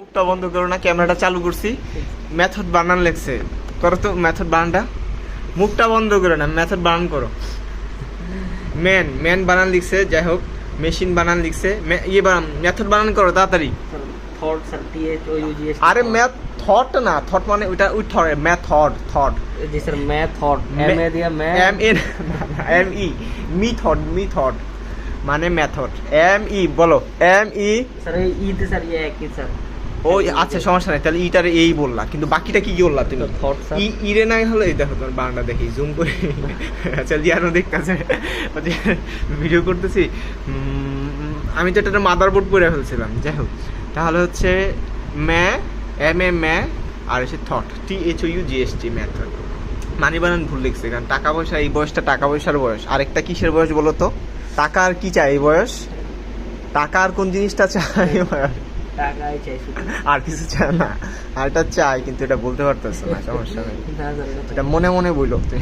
মুখটা বন্ধ করো না ক্যামেরাটা চালু করছি। মেথড বানান লেগছে। করো তো মেথড বানানটা। মুখটা বন্ধ করো না মেথড বানান করো। ম্যান ম্যান বানান লিখছে যাই হোক মেশিন বানান লিখছে। ইয়ে বানান মেথড বানান করো তাড়াতাড়ি। আরে ম্যাথ থট না থট মানে ওইটা ওই থট ম্যাথড থট। জি স্যার ম্যাথড এম এ দিয়া M A M E me thought me thought মানে ম্যাথড এম ই বলো এম ই স্যার ই তে স্যার ই এক স্যার। ও আচ্ছা সমস্যা নাই তাহলে ইটারে এই বললা কিন্তু বাকিটা কি কি বললা তুমি? ই ইরে নাই হলো এই দেখো তোমার বাংলা দেখি জুম করে। আচ্ছা জিয়ানো দেখতেছে। ভিডিও করতেছি। আমি তো এটা মাদার বোর্ড করে ফেলছিলাম যাই হোক। তাহলে হচ্ছে ম্যা এম এ ম্যা আর হচ্ছে thought T H O U G S T method মানি বানান ভুল লিখছে কারণ টাকা পয়সা এই বয়সটা টাকা পয়সার বয়স। আরেকটা কিসের বয়স বলো তো? টাকা আর কি চাই এই বয়স? টাকা আর কোন জিনিসটা চাই আর কিছু চায় না। আর এটা চাই কিন্তু এটা বলতে পারতেছ না সমস্যা নেই। এটা মনে মনে বইল। তুই